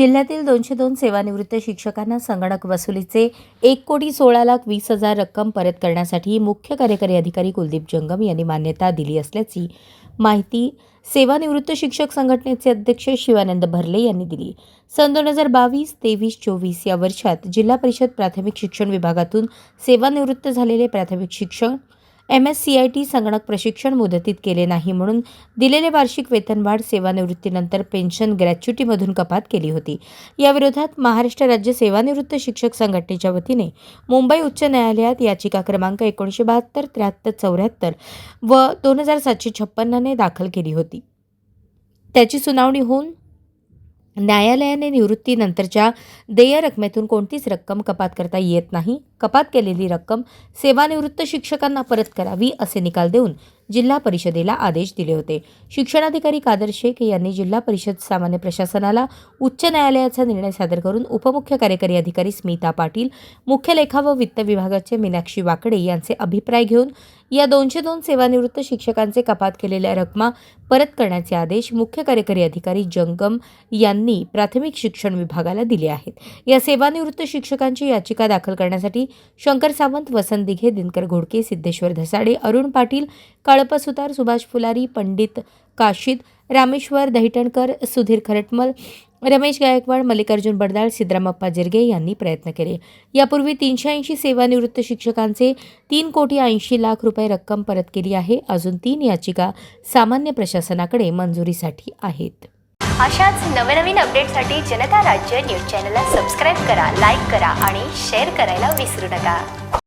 जिल्ह्यातील दोनशे दोन सेवानिवृत्त शिक्षकांना संगणक वसुलीचे एक कोटी सोळा लाख वीस हजार रक्कम परत करण्यासाठी मुख्य कार्यकारी अधिकारी कुलदीप जंगम यांनी मान्यता दिली असल्याची माहिती सेवानिवृत्त शिक्षक संघटनेचे अध्यक्ष शिवानंद भरले यांनी दिली. सन दोन हजार बावीस तेवीस चोवीस या वर्षात जिल्हा परिषद प्राथमिक शिक्षण विभागातून सेवानिवृत्त झालेले प्राथमिक शिक्षण M S C I T संगणक प्रशिक्षण मुदतीत केले नाही म्हणून दिलेले वार्षिक वेतनवाढ सेवानिवृत्तीनंतर पेन्शन ग्रॅच्युटीमधून कपात केली होती. याविरोधात महाराष्ट्र राज्य सेवानिवृत्त शिक्षक संघटनेच्या वतीने मुंबई उच्च न्यायालयात याचिका क्रमांक एकोणीसशे बहात्तर त्र्याहत्तर चौऱ्याहत्तर व दोन हजार सातशे छप्पन्नने दाखल केली होती. त्याची सुनावणी होऊन न्यायालयाने निवृत्तीनंतरच्या देय रकमेतून कोणतीच रक्कम कपात करता येत नाही. कपात केलेली रक्कम सेवानिवृत्त शिक्षकांना परत करावी असे निकाल देऊन जिल्हा परिषदेला आदेश दिले होते. शिक्षणाधिकारी कादर शेख यांनी जिल्हा परिषद सामान्य प्रशासनाला उच्च न्यायालयाचा निर्णय सादर करून उपमुख्य कार्यकारी अधिकारी स्मिता पाटील मुख्य लेखा व वित्त विभागाचे मीनाक्षी वाकडे यांचे अभिप्राय घेऊन या दोनशे दोन सेवानिवृत्त शिक्षकांचे कपात केलेल्या रकमा परत करण्याचे आदेश मुख्य कार्यकारी अधिकारी जंगम यांनी प्राथमिक शिक्षण विभागाला दिले आहेत. या सेवानिवृत्त शिक्षकांची याचिका दाखल करण्यासाठी शंकर सावंत वसंत दिघे दिनकर घोडके सिद्धेश्वर धसाडे अरुण पाटील काळप सुतार सुभाष फुलारी पंडित काशीद रामेश्वर दहिटणकर सुधीर खरटमल रमेश गायकवाड मल्लिकार्जुन बडदाळ सिद्धरामप्पा जिरगे यांनी प्रयत्न केले. यापूर्वी तीनशे ऐंशी सेवानिवृत्त शिक्षकांचे तीन कोटी ऐंशी लाख रुपये रक्कम परत केली आहे. अजून तीन याचिका सामान्य प्रशासनाकडे मंजुरीसाठी आहेत. अशाच नवनवीन अपडेटसाठी जनता राज्य न्यूज चॅनलला सबस्क्राईब करा लाईक करा आणि शेअर करायला विसरू नका.